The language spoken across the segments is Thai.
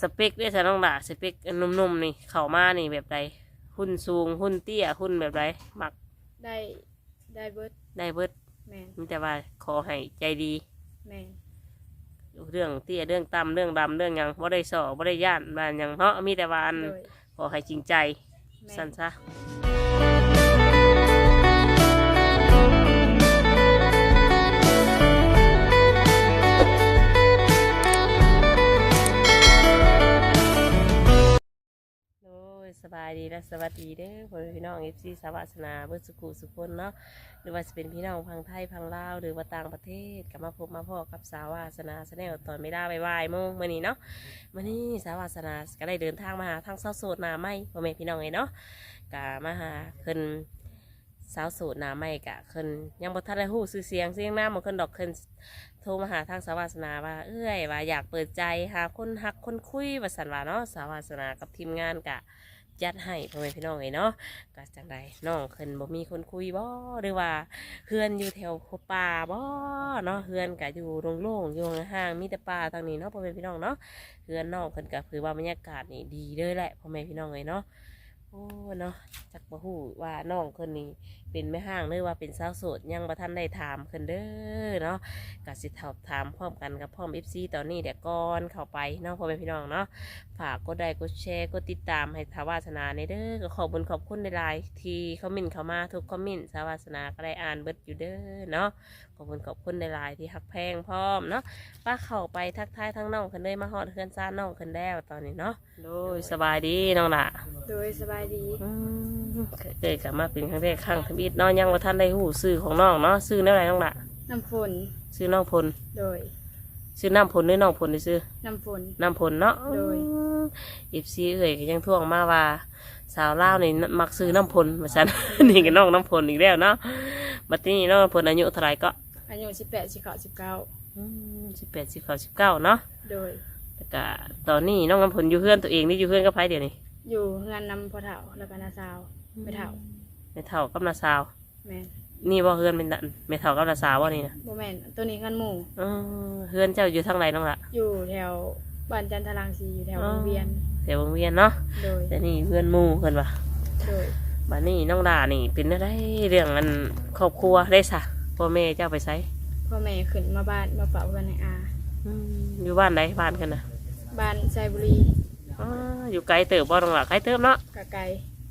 สเปคเด้ซะน้องหล่ะสเปคหนุ่มๆนี่เข้ามานี่แบบใดหุ่นสูงหุ่นเตี้ยหุ่นแบบใดมักได้ได้เบิดได้เบิดแม่นมีแต่ว่าขอให้ใจดีแม่นเรื่องเตี้ยเรื่องต่ำเรื่องดำเรื่องหยังบ่ได้สอบ่ได้ย่านบ้านหยังเนาะมีแต่ว่าอันโดยขอให้จริงใจแม่สั้นนซะ บายดีและสวัสดีเด้อพ่อแม่พี่น้องเอฟซีสวัสนาเบิร์สุขุสุคนเนาะหรือว่าจะเป็นพี่น้องพังไทยพังลาวหรือว่าต่างประเทศกลับมาพบมาพ่อกับสาวาสนาแนลตอนไม่ได้บายๆโมงมื่อนี้เนาะมื่อนี้สาวาสนาก็ได้เดินทางมาหาทางเศร้าโสดนาไม่พ่อแม่พี่น้องเลยเนาะกะมาหาเพิ่นสาวโสดนาไม่กะเพิ่นยังบ่ทันได้ฮู้ชื่อเสียงเสียงหน้ามันเคนดอกเคนโทรมาหาทางสาวาสนาว่า เอ้ยว่าอยากเปิดใจหาคนฮักคนคุยว่าสันว่าเนาะสาวาสนากับทีมงานกะ จัดให้พ่อแม่พี่น้องเลยเนาะก็จังไดน้องเพิ่นบ่มีคนคุยบ่หรือว่าเพื่อนอยู่แถวป่าบ่เนาะเพื่อนก็อยู่โล่งๆอยู่ห่างๆมีแต่ป่าทางนี้เนาะพ่อแม่พี่น้องเนาะเพื่อนน้องเพิ่นก็คือว่าบรรยากาศนี่ดีเลยแหละพ่อแม่พี่น้องเลยเนาะ โอ้เนาะจักบ่ฮู้ว่าน้องคนนี้เป็นแม่ห้างหรือว่าเป็นสาวโสดยังบ่ทันได้ถามเพิ่นเด้อเนาะก็สิสอบถามพร้อมกันกับพร้อม FC ตอนนี้เดี๋ยวก่อนเข้าไปเนาะพ่อแม่พี่น้องเนาะฝากกดไลค์กดแชร์กดติดตามให้ทาวาสนาในเด้อก็ขอบคุญขอบคุณในไลน์ที่คอมเมนต์เข้ามาทุกคอมเมนต์ทาวาสนาก็ได้อ่านเบิดอยู่เด้อเนาะ อบคุญขอบคุณในไลน์ที่หักแพงพร้อมเนาะป้าเข้าไปทักทายทั้งน้องคนเลยมาฮอดเพื่อนซ่านน้องคนแล้วตอนนี้เนาะโดยสบายดีน้องละโดยสบายดีอืมเคยกลับมาเป็นครั้งแรกครั้งทวิตเนาะยังว่าท่านได้หูซื้อของน้องเนาะซื้อแนวไหนน้องละน้ำฝนซื้อน้องพลโดยซื้อน้ำพลหรือน้องพลได้ซื้อน้ำฝนน้ำผลเนาะโดยอีฟซีเอ่ยก็ยังท่วงมาว่าสาวลาวนี่มักซื้อน้ำผลมาฉันนี่ก็น้องน้ำผลอีกแล้วเนาะบัดนี้น้องน้ำผลอายุเท่าไหร่ก็ อายุสิบแปดสิบเก้าสิบเก้าสิบแปดสิบเก้าสิบเก้าเนาะโดยแต่ก็ตอนนี้น้องน้ำผลอยู่เพื่อนตัวเองนี่อยู่เพื่อนกับไผเดี๋ยวนี้อยู่งานนำพ่อเฒ่าแล้วก็นาสาวไม่เฒ่าไม่เท่ากับนาสาวแม่นนี่ว่าเพื่อนเป็นไม่เท่ากับนาสาวว่านี่นะโบแม่นตัวนี้งานหมู่เออเพื่อนเจ้าอยู่ทางไหนน้องละอยู่แถวบ้านจันทรังสีอยู่แถววงเวียนเดี๋ยววงเวียนเนาะโดยแต่นี่เพื่อนหมู่เพื่อนว่ะโดยบัดนี้น้องดานี่เป็นอะไรเรื่องอันครอบครัวได้สะ พ่อแม่เจ้าไปไสพ่อแม่ขึ้นมาบ้านมาเป่ากันในอาอืมอยู่บ้านไหนบ้านกันนะบ้านไซบุรีอ๋ออยู่ไกลเติบบ่ตรงหลักไกลเติบเนาะกะไกล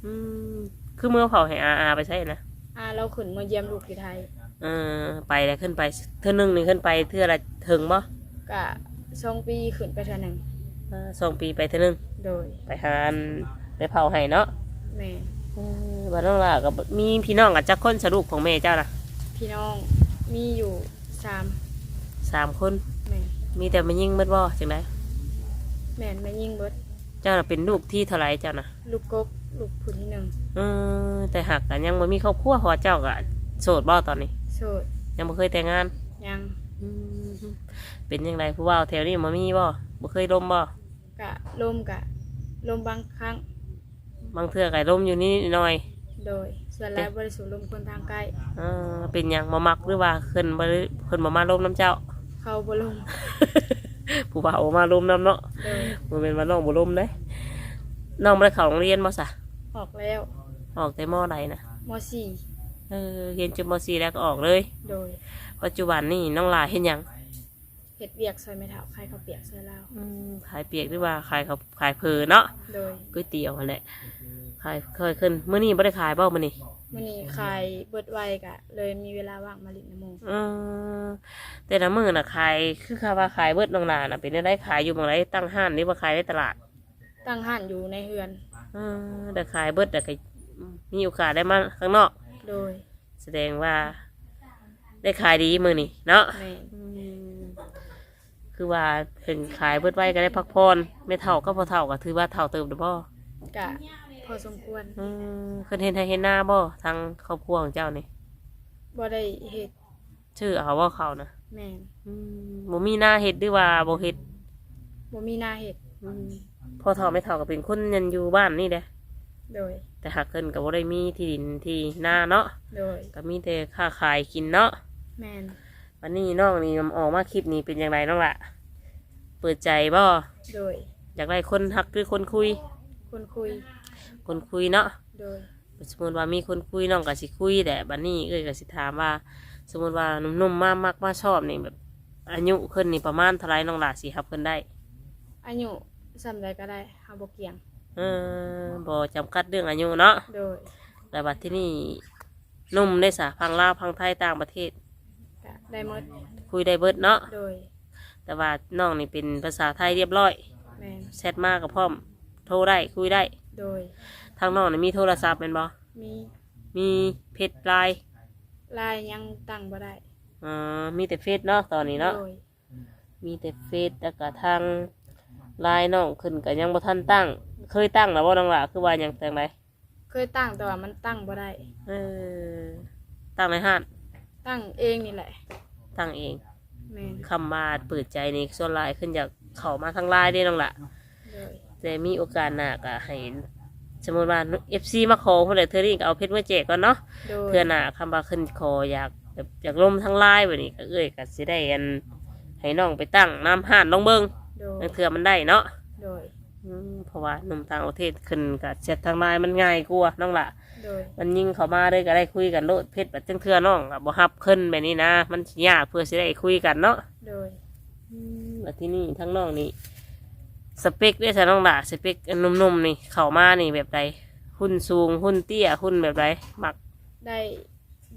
อืมคือเมื่อเผาให้อาอาไปใช่นะอาเราขึ้นมาเยี่ยมลูกที่ไทยเออไปแล้วขึ้นไปเท่านึงนี่ขึ้นไปเท่าไรถึงบ่กะสองปีขึ้นไปเท่าหนึ่งเออสองปีไปเท่านึงโดยไปหาอันไปเผาให้เนาะแม่ เออบ้านน้องหลากับมีพี่น้องกับจักคนสรุปของแม่เจ้านะ พี่น้องมีอยู่สามสามคน แม่มีแต่มายิงเบิดบ่จังไดแม่นแม่ยิ่งเบิดเจ้าน่ะเป็นลูกที่เท่าไหรเจ้านะลูกกกลูกผู้ที่หนึ่งเออแต่หากกันยังบ่มีครอบครัวเพอเจ้าก็โสดบ่ตอนนี้ โสดยังบ่เคยแต่งงานยังอืมเป็นยังไงผู้บ่าวแถวนี้บ่มีบ่บ่เคยลมบ่กะลมกะลมบางครั้ง บางเทื่อไก่ลมอยู่นี่หน่อย โดย ส่วนหลายบริสุทธิ์ลมคนทางใกล้ เออเป็นหยังมามักหรือว่าเพิ่นบ่ได้เพิ่นบ่มาลมน้ำเจ้า เขาบลมผู้บ่าวบ่มาลมน้ำเนาะโดยบ่แม่นว่าน้องบ่ลมเด้น้องบ่ได้เข้าโรงเรียนบ่ซะออกแล้วออกแต่มใดนะมสี่เออเรียนจบม .4 แล้วก็ออกเลย โดยปัจจุบันนี่น้องหลาเฮ็ดหยังเห็ดเวียกซอยไม่เท่าใครเขาวเปียกซอยลาวอืมขายเปียกหรือว่าขายเขาวขายเพอเนาะ โดยก๋วยเตี๋ยวนั่นแหละขายเคยขึ้นมื้อนี้บ่ได้ขายบ่มื้อนี้ มื่อนี้ขายเบิดไวกะ เลยมีเวลาว่างมาลินน้ำมูกเออแต่ละมื้อน่ะขายคือคาว่าขายเบิดน้องหลาน่ะเป็นได้ขายอยู่หม่องใดตั้งห้านหรือว่าขายในตลาดตั้งห้านอยู่ในเฮือนเออแต่ขายเบิดแต่ก็มีโอกาสได้มาข้างนอก โดยแสดงว่า ได้ขายดีมื้อนี้เนาะแม่อืมคือว่าเห็นขายเบิดไว้ก็ได้พักผ่อนไม่เท่าก็พอเท่าก็ถือว่าเท่าเติมเด้อบ่กะพ อสมควรอืมเพิ่นเห็นให้เห็นหน้าบ่ทางครอบครัวของเจ้านี่บ่ได้เห็ดชื่อเอาว่าเขานะแม่นอืมบ่มีหน้าเฮ็ดหรือว่าบ่เฮ็ดบ่มีหน้าเห็ดอืมพอเท่าไม่เท่าก็เป็นคนยันอยู่บ้านนี่แหละโดย แต่หากเพิ่นก็บ่ได้มีที่ดินที่หน้าเนาะโดย ก็มีแต่ค้าขายกินเนาะแม่นวันนี้น้องนี่ออกมาคลิปนี้เป็นอย่างไรน้องล่ะ เปิดใจบ่โดย อยากได้คนฮักหรือคนคุย คนคุย คนคุยเนาะโดยสมมติว่ามีคนคุยน้องก็สิคุยแต่บัดนี้เอ้ยก็สิถามว่า สมมติว่าหนุ่มๆมามักมาชอบนี่แบบ อายุขึ้นนี่ประมาณเท่าไรน้องหลาสิครับขึ้นได้ อายุสำใดก็ได้เฮาบ่เกี่ยงเออบ่จำกัดเรื่องอายุเนาะโดยแต่บัดที่นี่หนุ่มได้สาพังลาวพังไทยต่างประเทศ ก็ได้หมดคุยได้เบิดเนาะโดยแต่ว่าน้องนี่เป็นภาษาไทยเรียบร้อยแม่นแชทมากับพร้อม โทรได้คุยได้ โดย ทางน้องนี่มีโทรศัพท์เป็นบ่มีมีเพจไลน์ลายยังตั้งบ่ได้อ่ามีแต่เฟซเนาะตอนนี้เนาะ โดยมีแต่เฟซแล้วก็ทางไลน์น้องขึ้นก็ยังบ่ทันตั้ง เคยตั้งแล้วบ่น้องหล่ะคือว่าหยังแต่งไรเคยตั้งแต่ว่ามันตั้งบ่ได้ เออตั้งในห้านตั้งเองนี่แหละตั้งเองแม่นคำมาเปิดใจนี่ส่วนไลน์ขึ้นจากเข้ามาทางไลน์ได้น้องหล่ะ โดยแต่มีโอกาสหน้าก็ให้ สมมติว่า FC มาขอเพื่อเธอนี่ก็เอาเพชรมาแจกก่อนเนาะโดยเพื่อหน้าคำว่าขึ้นขออยากแบบอยากลมทางไลน์แบบนี้ก็เอ้ยก็สิได้อันให้น้องไปตั้งน้ำห้านลองเบิ่งโดยบางเทื่อมันได้เนาะโดยอืมเพราะว่าหนุ่มต่างประเทศขึ้นกับเช็ดทางไลน์มันง่ายกว่าน้องละโดยมันยิงเขามาเลยก็ได้คุยกันโลดเพชรแบบจังเทื่อน้องอะบ่ฮับขึ้นแบบนี้นะ มันสิยากเพื่อสิได้คุยกันเนาะโดยแล้วที่นี่ทั้งน้องนี่ สเปคด้วยใช่น้องละสเปคหนุ่มๆนี่ เข้ามานี่แบบใดหุ่นสูงหุ่นเตี้ยหุ่นแบบใดมักได้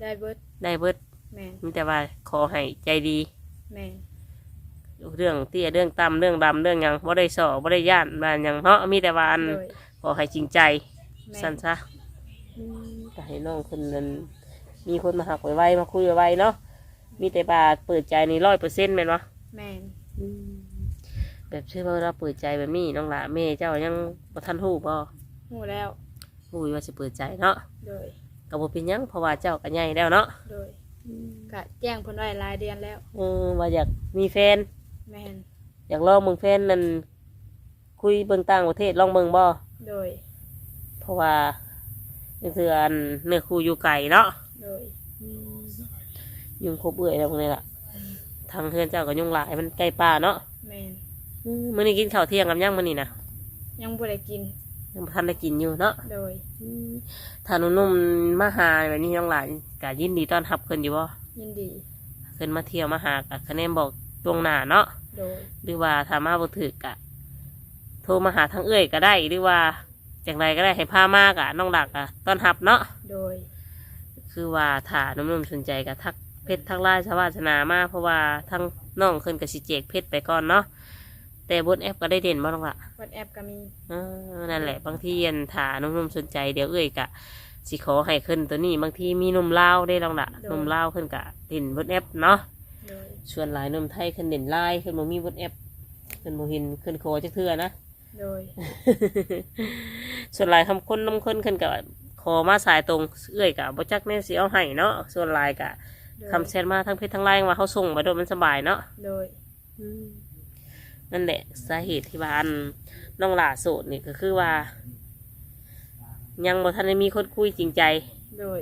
ได้เบิดได้เบิดแม่นมีแต่ว่าขอให้ใจดี แม่นเรื่องเตี้ยเรื่องต่ำเรื่องดำเรื่องหยังบ่ได้สอบ่ได้ย่านบ้านหยังเนาะมีแต่ว่าอันโดยขอให้จริงใจแม่สั้นนซะก็ให้น้องคนนั้นมีคนมาหักไว้ไวๆมาคุยไว้ไวๆเนาะมีแต่บาเปิดใจนี่ร้อยเปอร์เซ็นต์แม่นวะแม่น แบบเชื่อว่าเราเปิดใจแบบนี้น้องหละแม่เจ้ายังบ่ทันหูบ่หูแล้วหูยว่าจะเปิดใจเนาะโดยก็บ่เป็นหยังเพราะว่าเจ้าก็ใหญ่แล้วเนาะโดยกะแจ้งเพิ่นไว้หลายเดือนแล้ว เออว่าอยากมีแฟน แม่นอยากลองเมืองแฟนนั่นคุยเบิ่งต่างประเทศลองเบิ่งบ่โดย เพราะว่านี่คืออันเนื้อคู่อยู่ไกลเนาะโดยยุงครบเอื่อยแล้วพวกนี้ล่ะทางเพื่อนเจ้าก็ยุงหลายมันใกล้ป่าเนาะแม่นอื มมื้อนี้กินข้าวเที่ยงกับยังมื้อนี้นะยังบ่ได้กินยังบ่ทันได้กินอยู่เนาะโดยถ้าหนุ่มๆมาหาแบบนี้ยังหลายก็ยินดีต้อนรับเพิ่นอยู่บ่ยินดีเพิ่นมาเที่ยวมาหาก็คะแนนบอกตวงหน้าเนาะโดยหรือว่าถ้ามาบ่ถึกก็โทรมาหาทางเอื้อยก็ได้หรือว่าจังไรก็ได้ให้พามากะน้องหลักอะต้อนรับเนาะโดย คือว่าถ้าหนุ่มๆสนใจก็ทักเพชรทักไลน์สวาสนามาเพราะว่าทั้งน้องเพิ่นก็สิแจกเพชรไปก่อนเนาะ แต่บนแอปก็ได้เด่นบ่น้องละวัดแอปก็มีเออนั่นแหละบางทีอันถานุ่มๆสนใจเดี๋ยวเอ้ยกะสิขอให้ขึ้นตัวนี้บางทีมีหนุ่มลาวได้ลองละหนุ่มลาวขึ้นกะเด่นบนแอปเนาะโดยส่วนหลายหนุ่มไทยขึ้นเด่นไลน์ขึ้นบ่มีบนแอปขึ้นบ่เห็นขึ้นโคจักเทื่อนะโดย ส่วนหลายคำคนน้ำคนขึ้นกะขอมาสายตรงเอ้ยกะบ่จักแน่สิเอาให้เนาะส่วนหลายกะโดยคำแชทมาทั้งเพจทั้งไลน์ว่าเขาส่งมาโดยมันสบายเนาะโดย นั่นแหละสาเหตุที่ว่าอันน้องหลาโสดนี่ก็คือว่า ยังบ่ทันได้มีคนคุยจริงใจ โดย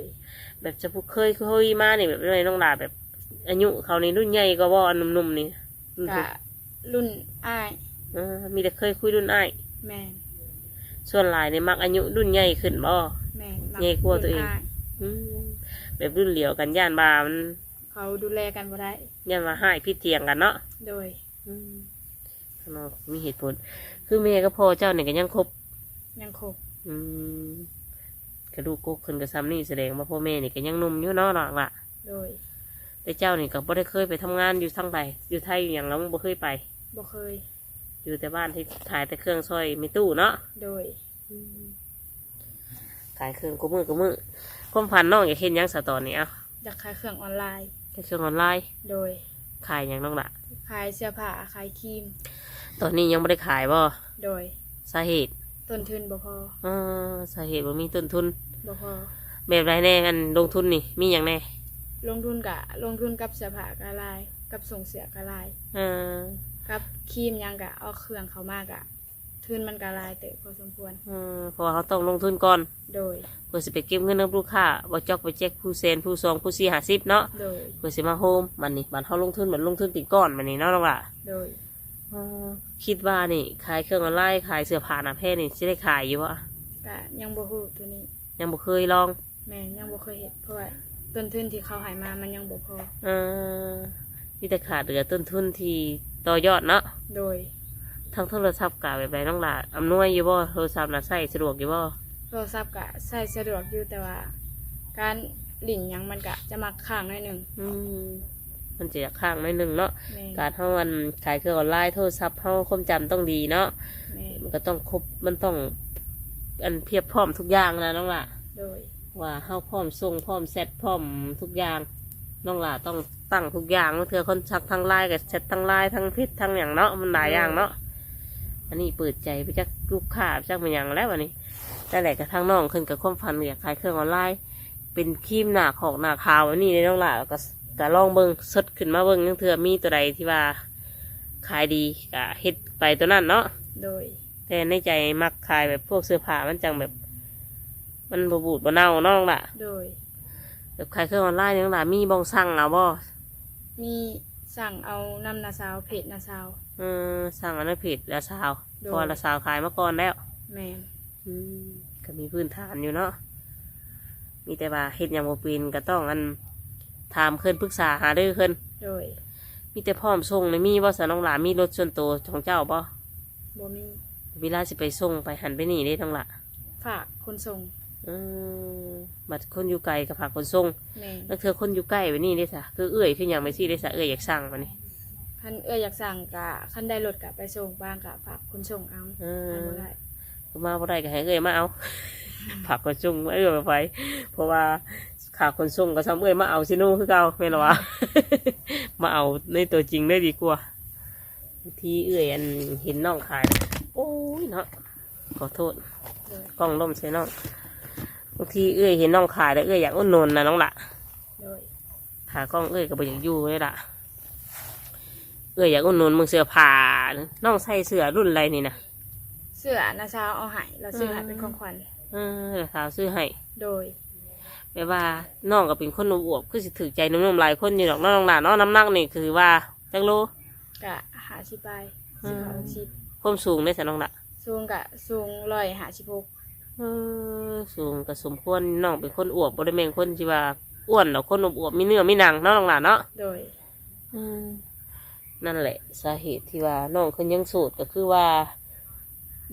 แบบจะพูดเคยคุยมาเนี่ยแบบอะไรน้องหลาแบบ อายุเขานี่รุ่นใหญ่ก็ว่าอันหนุ่มๆนี่รุ่นกะรุ่นอ้ายเออมีแต่เคยคุยรุ่นอ้ายแม่นส่วนหลายในมักอายุรุ่นใหญ่ขึ้นบ่แม่นมัใหญ่กว่าตัวเองรุ่นยอืมแบบรุ่นเหลียวกันย่านบามันเขาดูแลกันบ่ได้ย่านว่าให้พี่เทียงกันเนาะโดย อืม ข้างนอกมีเหตุผล คือแม่ก็พ่อเจ้าเนี่ยก็ยังคบ ยังคบอืมกระดูกกกขึ้นกระซ้ำนี่แสดงว่าพ่อแม่นี่ก็ยังหนุ่มอยู่เนาะหลังละโดย แต่เจ้านี่ก็บ่ได้เคยไปทำงานอยู่ทั้งใดอยู่ไทยอยู่อย่างเราบ่เคยไป บ่เคย อยู่แต่บ้านที่ขายแต่เครื่องซอยมีตู้เนาะโดย ขายเครื่องกูมือกูมือความพันน้องอยากเห็นหยังสะตอนนี้เอะอยากขายเครื่องออนไลน์แค่เครื่องออนไลน์โดย ขายหยังน้องละขายเสื้อผ้าขายครีม ตอนนี้ยังไม่ได้ขายบ่โดยสาเหตุต้นทุนบ่พอเออสาเหตุว่ามีต้นทุนบ่พอแบบไรแน่กันลงทุนนี่มีอย่างแน่ลงทุนกะลงทุนกับเสื้อผ้ากะลาย กับส่งเสียกะลายเออกับครีมหยังกะเอาเครื่องเขามากะทุนมันกะลายเตะพอสมควรเออเพราะว่าเขาต้องลงทุนก่อน โดยเพื่อสิไปเก็บเงินกับลูกค้าบ่จอกไปแจกผู้เซนผู้ซองผู้ซีหาซิบเนาะโดยเพื่อสิมาโฮมมันนี่มันเขาลงทุนเหมือนลงทุนติดก้อนมันนี่เนาะน้องละโดยออ๋อ คิดว่านี่ขายเครื่องออนไลน์ขายเสื้อผ้าหนาแพทย์นี่สิได้ขายอยู่วะก็ยังบ่ฮู้ตัวนี้ ยังบ่เคยลอง แม่นยังบ่เคยเฮ็ดเพราะว่าต้นทุนที่เขาให้มามันยังบ่พอ เออมีแต่ขาดเหลือต้นทุนที่ต่อยอดเนาะโดยทั้งโทรศัพท์กะแบบไรน้องหลาอำนวยอยู่บ่โทรศัพท์น่ะใช้สะดวกอยู่บ่โทรศัพท์ก็ใช้สะดวกอยู่แต่ว่า การลิ่นหยังมันก็จะมักค้างหน่อยหนึงอืม มันจะข้างหนิดนึงเนาะแม่นการเฮามันขายเครื่องออนไลน์โทรศัพท์เฮาความจำต้องดีเนาะแม่นมันก็ต้องครบมันต้อง อันเพียบพร้อมทุกอย่างนะน้องหล่ะโดยว่าเฮาพร้อมส่งพร้อมเซตพร้อมทุกอย่างน้องหล่ะต้องตั้งทุกอย่างเถื่อคนชักทั้งไลน์กับเซตทั้งไลน์ทั้งพิษทั้งอย่างเนาะมันหลายอย่างเนาะอันนี้เปิดใจไปจากลูกค้าจากมันอย่างแล้ววันนี้แต่แหละกับทางน้องขึ้นกับความฝันอยากขายเครื่องออนไลน์เป็นครีมหนาของหนาขาวอันนี้เลยน้องหล่ะก็ ก็ลองเบิ้งสดขึ้นมาเบิ้งยังเถื่อมีตัวใดที่ว่าขายดีก็เฮ็ดไปตัวนั้นเนาะโดย แต่ในใจมักขายแบบพวกเสื้อผ้ามันจังแบบ มันบบูดบเน่าเน้องล่ะโดย แบบขายเครื่องออนไลน์นี่น้องล่ะมีบองสั่งเอาบ่มีสั่งเอานำนาซาวเพจนาซาว เออสั่งอันนั้นผิดละสาวโดยเพอละสาวขายมาก่อนแล้ว แม่นอืมก็มีพื้นฐานอยู่เนาะมีแต่ว่าเฮ็ดหยังบ่เป็นก็ต้องอัน ถามเพิ่นปรึกษาหารือเพิ่นโดยมีแต่พร้อมส่งเลยมีบ่สน้องหล่ะมีรถส่วนตัวของเจ้าบ่บ่มีเวลาสิไปส่งไปหันไปนี่ได้ทั้งละฝากคนส่งเออบัดคนอยู่ไกลกับฝากคนส่งแม่นแล้วเธอคนอยู่ใกล้ไปนี่ได้สะคือเอื้อยขึ้นอย่างไปซี่ได้สะเอื้อยอยากสั่งมานี่คันเอ้อยอยากสั่งกะคันได้รถกะไปส่งบ้างกะฝากคนส่งเอาเอคันอบ่ได้มาบ่ได้ก็ให้เอื้อยมาเอา ฝากคนส่งเอื้อยไปเพราะว่า ขาคนส่งก็ซ้ำเอื้อยมาเอาซิโน่คือเก่าไม่นหรอวะมาเอาในตัวจริงได้ดีกว่าบางทีเอื้อยอันเห็นน้องขายนะโอ้ยเนาะขอโทษโดยกล้องล่มใส่น้องบางทีเอื้อยเห็นน้องขายแล้วเอื้อยอยากอุ่นนนนะน้องละโดยขากล้องเอ้ยก็บ่อยากอยู่เลยล่ะเอ้ยอยากอุ่นนุนมึงเสื้อผ้าน้องใส่เสื้อรุ่นอะไรนี่นะเสื้อนาซาวเอาให้เราซื้อให้เป็นของขวัญเออเดี๋ยวสาวซื้อให้โดย แปลว่าน้องก็เป็นคนอวบคือสิถือใจหนุ่มๆหลายคนอยู่ดอกน้องหลานน้องน้ำหนักนี่คือว่าจังโลกะหาชิบไปอืสิมเขาชิบความสูงได้สน้องละสูงกะสูงร้อยหาชิบหกเออสูงก็สมควรน้องเป็นคนอวบบริเวณคนที่ว่าอ้วนหรอกคนอวบๆมีเนื้อมีหนังเนาะน้องหลานเนาะโดยอืมนั่นแหละสาเหตุที่ว่าน้องคนยังโสูตรก็คือว่า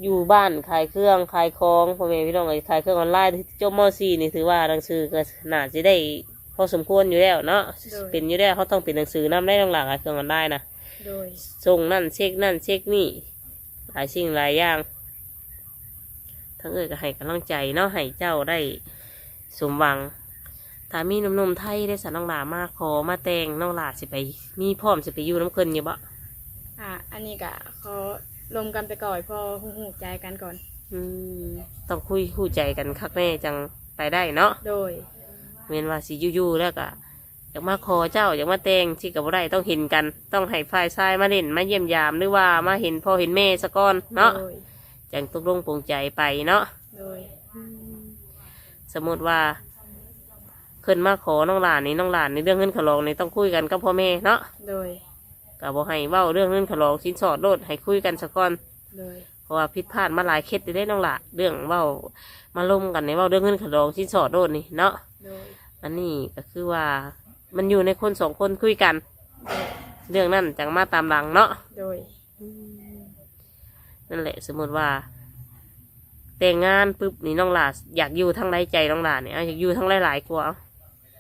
อยู่บ้านขายเครื่องขายของพ่อแม่พี่น้องก็ขายเครื่องออนไลน์ที่จบม .4 นี่ถือว่าหนังสือก็น่าจะได้พอสมควรอยู่แล้วเนาะเป็นอยู่แล้วเขาต้องเป็นหนังสือนำได้ต้องหลากหลายเครื่องออนไลน์นะโดย ส่งนั่นเช็คนั่นเช็คนี่หลายสิ่งหลายอย่าง ทั้งเอ่ยก็ให้กำลังใจเนาะให้เจ้าได้สมหวังถ้ามีหนุ่มๆไทยได้สารน้องหลามาขอมาแต่งน้องหลาสิไป มีพร้อมสิไปอยู่น้ำเคินอยู่บ่ อะอันนี้กะเขา ลมกันไปก่อนพอหูหูใจกันก่อน อืมต้องคุยคู่ใจกันคักแน่จังไปได้เนาะโดย เว้นว่าสิอยู่ๆแล้วก็อยากมาขอเจ้าอยากมาแต่งที่กับบ่ได้ต้องเห็นกัน ต้องให้ฝ่ายชายมาเล่นมาเยี่ยมยามหรือว่ามาเห็นพ่อเห็นแม่สะก่อนเนาะโดย จังตกลงปรงใจไปเนาะโดย สมมติว่าขึ้นมาขอน้องหลานนี่น้องหลานในเรื่องเงินขลองนี่ต้องคุยกันกับพ่อแม่เนาะโดย ก็บอกให้เว้าเรื่องเงินขลองสินสอดโลดให้คุยกันสะก่อนโดยเพราะว่าผิดพลาดมาหลายเคสได้น้องหละเรื่องเว้ามาล้มกันในเว้าเรื่องเงินขลองสินสอดโลดนี่เนาะโดยอันนี้ก็คือว่ามันอยู่ในคนสองคนคุยกันโดยเรื่องนั้นจังมาตามหลังเนาะโดยนั่นแหละ สมมติว่า แต่งงานปุ๊บนี่น้องหลาอยากอยู่ทั้งไรใจน้องหลาเนี่ยเอาอยากอยู่ทั้งหลายๆกว่าเอา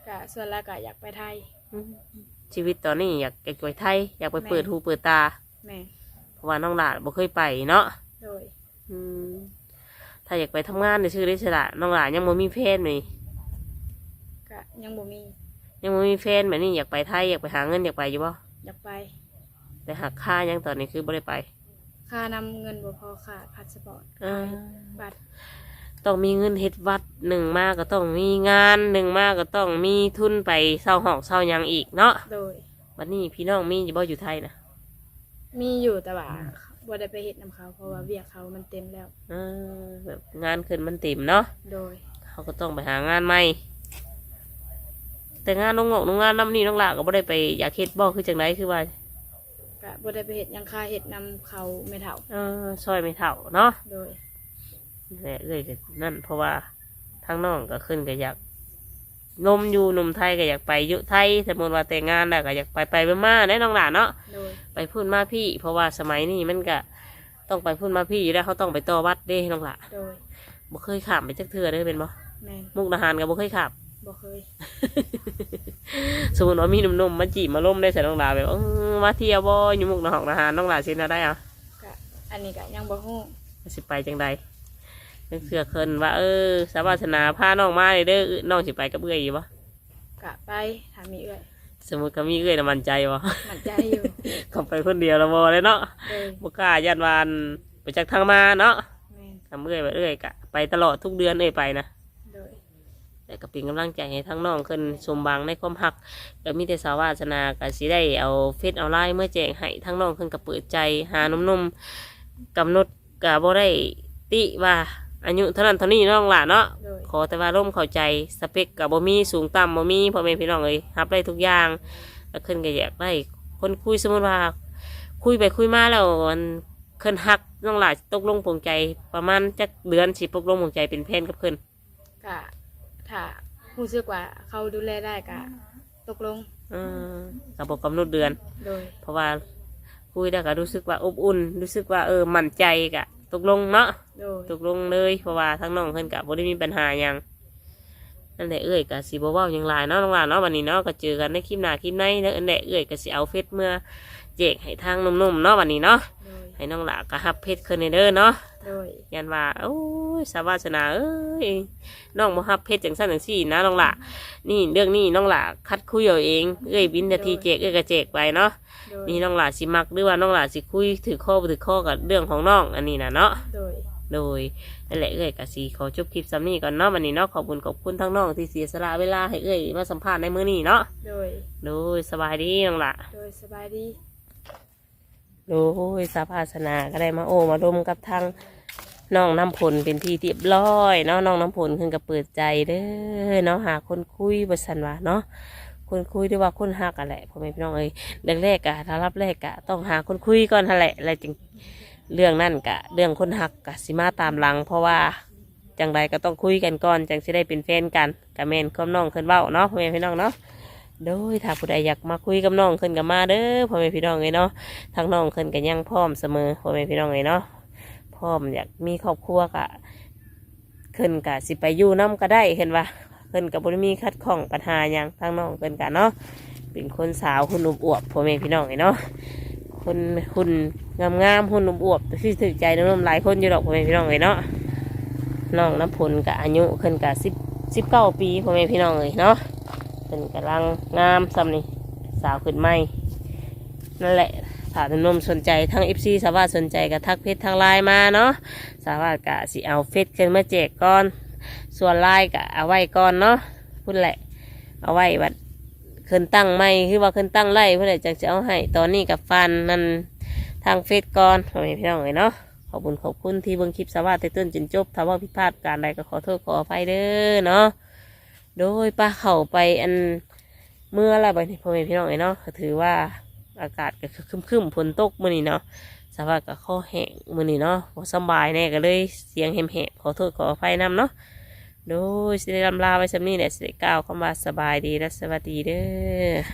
กะส่วนแรกกะอยากไปไทย ชีวิตตอนนี้อยากอยากไปไทย อยากไปเปิดหูเปิดตา แม่เพราะว่าน้องหลาบ่เคยไปเนาะโดยอืมถ้าอยากไปทำงานในชื่อได้สละน้องหลายังบ่มีแฟนนี่กะยังบ่มียังบ่มีแฟนแบบนี้อยากไปไทยอยากไปหาเงินอยากไปอยู่บ่อยากไปแต่หักค่ายังตอนนี้คือบ่ได้ไปค่านำเงินบ่พอค่าพาสปอร์ตอ่า บัตร ต้องมีเงินเฮ็ดวัดหนึ่งมากก็ต้องมีงานหนึ่งมากก็ต้องมีทุนไปเศร้าห้องเศร้าหยังอีกเนาะโดย วันนี้พี่น้องมีอยู่บ่อยู่ไทยนะมีอยู่แต่ว่าบ่ได้ไปเฮ็ดนำเขาเพราะว่าเวียกเขามันเต็มแล้ว เออแบบงานขึ้นมันเต็มเนาะโดย เขาก็ต้องไปหางานใหม่ แต่งานน้องงอกน้องงานน้ำนี่น้องหลาก็บ่ได้ไปอยากเฮ็ดบ่คือจังไรคือว่ากะะบ่ได้ไปเฮ็ดหยังค่าเฮ็ดนำเขาไม่เท่าเออซอยไม่เท่าเนาะโดย แหละเลยก็นั่น เพราะว่าทางน้องก็ขึ้นก็อยากนมอยู่หนุ่มไทยก็อยากไปอยุไทยสมมติว่าแต่งงานแล้วก็อยากไปไปมาๆได้น้องหลานเนาะโดยไปพูดมาพี่ เพราะว่าสมัยนี้มันก็ต้องไปพูดมาพี่อยู่แล้วเขาต้องไปต่อวัดเด้น้องหละโดยบ่เคยขับไปจักเทื่อได้เป็นบ่แม่นมุกดาหารก็บ่เคยขับ บ่เคยสมมติว่ามีหนุ่มๆมาจีบมาล่มได้ใส่น้องหลาแบบเออมาเที่ยวบ่อยู่มุกดาหารอาหารน้องหลาสินะได้อะก็อันนี้ก็ยังบ่ฮู้ สิไปจังใด นึกเสือเคินว่า เออ สาวาสนาพาน้องมาเลยเด้อน้องสิไปกับเอื้อยอยู่บ่ก็ไปถามมีเอื้อยสมมติก็มีเอื้อยน่ะมันใจบ่มั่นใจอยู่เขาไปคนเดียวแล้วบ่เลยเนาะโดยบ่กล้ายันวานไปจากทางมาเนาะแม่นทำเอื้อยไปเอื้อยกะไปตลอดทุกเดือนเอ้อยไปนะ โดยแต่ก็เป็นกำลังใจให้ทั้งน้องขึ้นสมบังในความหักก็มีแต่สาวาสนาก็สิได้เอาเฟซเอาไลน์เมื่อแจ้งให้ทั้งน้องขึ้นกับเปิดใจหาหนุ่มๆกำหนดก็บ่ได้ติว่า อายุเท่านั้นเท่านี้น้องหล่ะเนาะโดยขอแต่ว่าร่มเข้าใจสเปคกับบ่มีสูงต่ำบ่มีพ่อแม่พี่น้องเอ้ยรับได้ทุกอย่างแล้วขึ้นก็อยากได้คนคุยสมมติว่า คุยไปคุยมาแล้วมันขึ้นหักน้องหล่ะตกลงปลงใจ ประมาณจักเดือนสิตกลงปลงใจเป็นแฟนกับเพิ่นก็ถ้ารู้สึกว่าเขาดูแลได้ก็ตกลงอืมกับอกกำหนดเดือน โดย เพราะว่าคุยแล้วก็รู้สึกว่าอบอุ่น รู้สึกว่าเออมั่นใจกะ ตกลงเนาะโดยตกลงเลยเพราะว่าทั้งน้องเพิ่นกะบ่ได้มีปัญหาหยังนั่นแหละเอ้ยกะสิบ่เว้าหยังหลายเนาะน้องหลานเนาะวันนี้เนาะก็เจอกันในคลิปหน้าคลิปในแล้วนั่นแหละเอ้ยก็สิเอาเฟซเมื่อแจกให้ทางหนุ่มๆเนาะวันนี้เนาะโดย ให้น้องหลาก็ฮับเพชรขึ้นในเด้อเนาะโดยยันว่าโอ้ยสาวาสนาเอ้ยน้องบ่ฮับเพชรจังซั่นจังซี่นะน้องหลานี่เรื่องนี้น้องหลาคัดคุยเอาเองเอ้ยบินนาทีแจกเอ้ยก็แจกไปเนาะโดยนี่น้องหลาสิมักหรือว่าน้องหลาสิคุยถือข้อบ่ถือข้อกับเรื่องของน้องอันนี้นะเนาะ โดย โดยนั่นแหละเอ้ยกะสีขอจบคลิปซ้ำนี้ก่อนเนาะวันนี้เนาะขอบคุณขอบคุณทั้งน้องที่เสียสละเวลาให้เอ้ยมาสัมภาษณ์ในมื้อนี้เนาะโดย โดยสบายดีน้องหละ โดยสบายดี โดยสภาสนาก็ได้มาโอมาดมกับทางน้องน้ำผลเป็นที่เรียบร้อยเนาะน้องน้ำผลขึ้นกับเปิดใจเด้อเนาะหาคนคุยบสันว่าเนาะคนคุยด้วยว่าคนหักอะแหละพ่อแม่พี่น้องเอ้ยเร่งแรกกะถ้ารับแรกกะต้องหาคนคุยก่อนแหละอะไรจึงเรื่องนั่นกะ เรื่องคนหักกะสิมาตามหลัง เพราะว่าจังใดก็ต้องคุยกันก่อนจังสิได้เป็นแฟนกันกะแม่นกับน้องขึ้นเบ้าเนาะพ่อแม่พี่น้องเนาะ โดยถ้าผู้ใดอยากมาคุยกับน้องขึ้นกับมาเด้อพ่อแม่พี่น้องเลยเนาะทางน้องขึ้นกันยังพร้อมเสมอพ่อแม่พี่น้องเลยเนาะพร้อมอยากมีครอบครัวกะขึ้นกะสิไปอยู่น้ำก็ได้เห็นว่าขึ้นกับบริมีคัดข้องปัญหาหยังทางน้องขึ้นกันเนาะเป็นคนสาวหุ่นอวบพ่อแม่พี่น้องเลยเนาะคนหุ่นงามงามๆหุ่นอวบๆที่ถือใจน้องๆหลายคนอยู่ดอกพ่อแม่พี่น้องเลยเนาะน้องน้ำผลกับอายุขึ้นกับสิบสิบเก้าปีพ่อแม่พี่น้องเลยเนาะ เป็นกำลังงามซ้ำนี่สาวขึ้นไม่นั่นแหละถ้าท่านนมสนใจทั้งเอฟซีสามาสนใจกับทักเพจทางไลน์มาเนาะสามากะสิเอาเฟซขึ้นมาแจกก่อน ส่วนไลน์กะเอาไว้ก่อนเนาะพูดแหละ เอาไว้บัดขึ้นตั้งไม่คือว่าขึ้นตั้งไล่เพื่อจะจะเอาให้ตอนนี้กับฟันนั่นทางเฟซก่อนพ่อแม่พี่น้องเลยเนาะขอบคุณขอบคุณที่เบิ่งคลิปสวัสดิ์ต้นจนจบถ้าว่าผิดพลาดการใดก็ขอโทษขออภัยเด้อเนาะ โดยป้าเข่าไปอันเมื่อไรไปนี่พ่อแม่พี่น้องเลยเนาะก็ถือว่าอากาศก็คึมคึมๆฝนตกมื้อนี้เนาะสภาพก็ข้อแห้งมื้อนี้เนาะบ่สบายแน่ก็เลยเสียงแหบๆขอโทษขออภัยนำเนาะโดยสิได้ลำลาไว้สำนี้แหละสิได้กล่าวคำว่าสบายดีและสวัสดีเด้อ